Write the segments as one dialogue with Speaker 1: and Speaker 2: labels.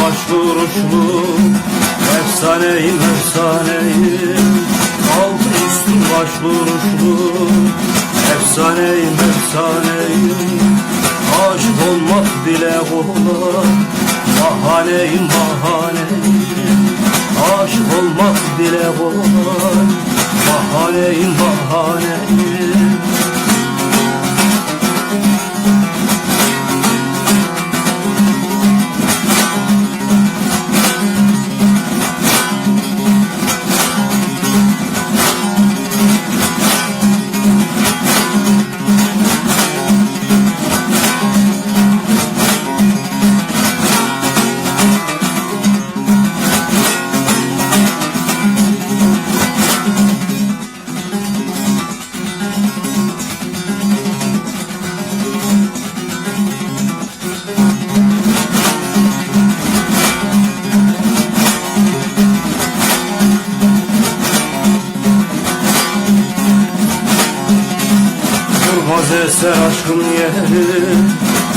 Speaker 1: üstün başvuruşlu Efsaneyim efsaneyim Altın üstün başvuruşlu Efsaneyim efsaneyim Aşık olmak bile kolay Bahaneyim bahaneyim Aşık olmak bile kolay Bahaneyim bahaneyim Durmaz eser aşkın yeri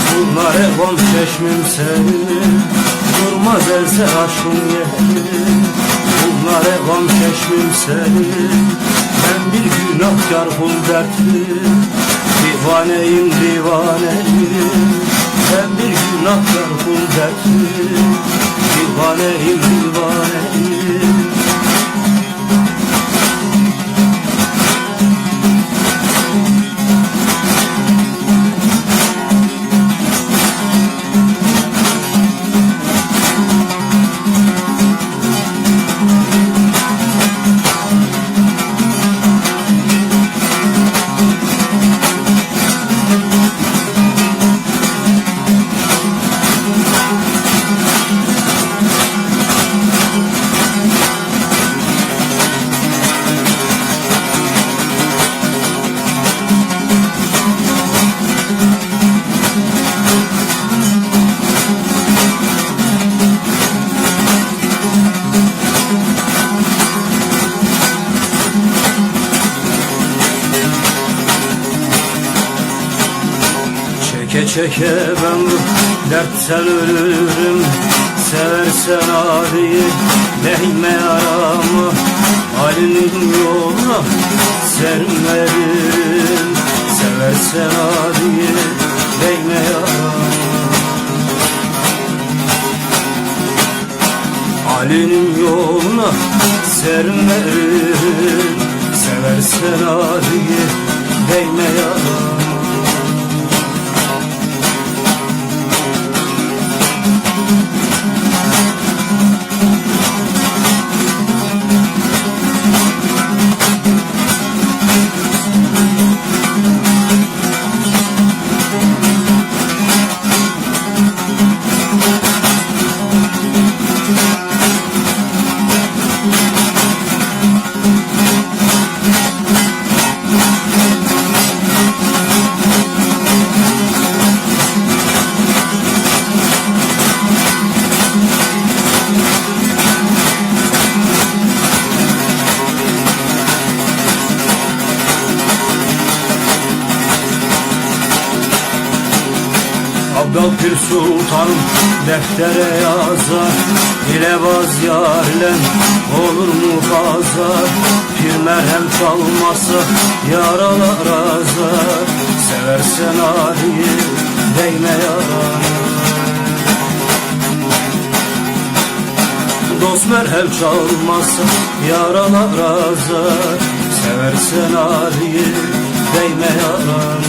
Speaker 1: Bunlar evan çeşmim seni Durmaz eser aşkın yeri Bunlar evan çeşmim seni Ben bir günahkar kul dertli Divaneyim divaneyim. Ben bir günahkar kul dertli Divaneyim divaneyim Çeke çeke ben bu ölürüm. Seversen abi değme yarama Halinin yoluna sermerim Seversen abi değme yarama Ali'nin yoluna sermerim Seversen Ali'yi Abdal Pir Sultanım deftere yazar. Hilebaz yarlen olur mu kaza Pir merhem çalmasa yaralar azar. Seversen Ali'yi değme yarana Dost merhem çalmasa yaralar azar. Seversen Ali'yi değme yarana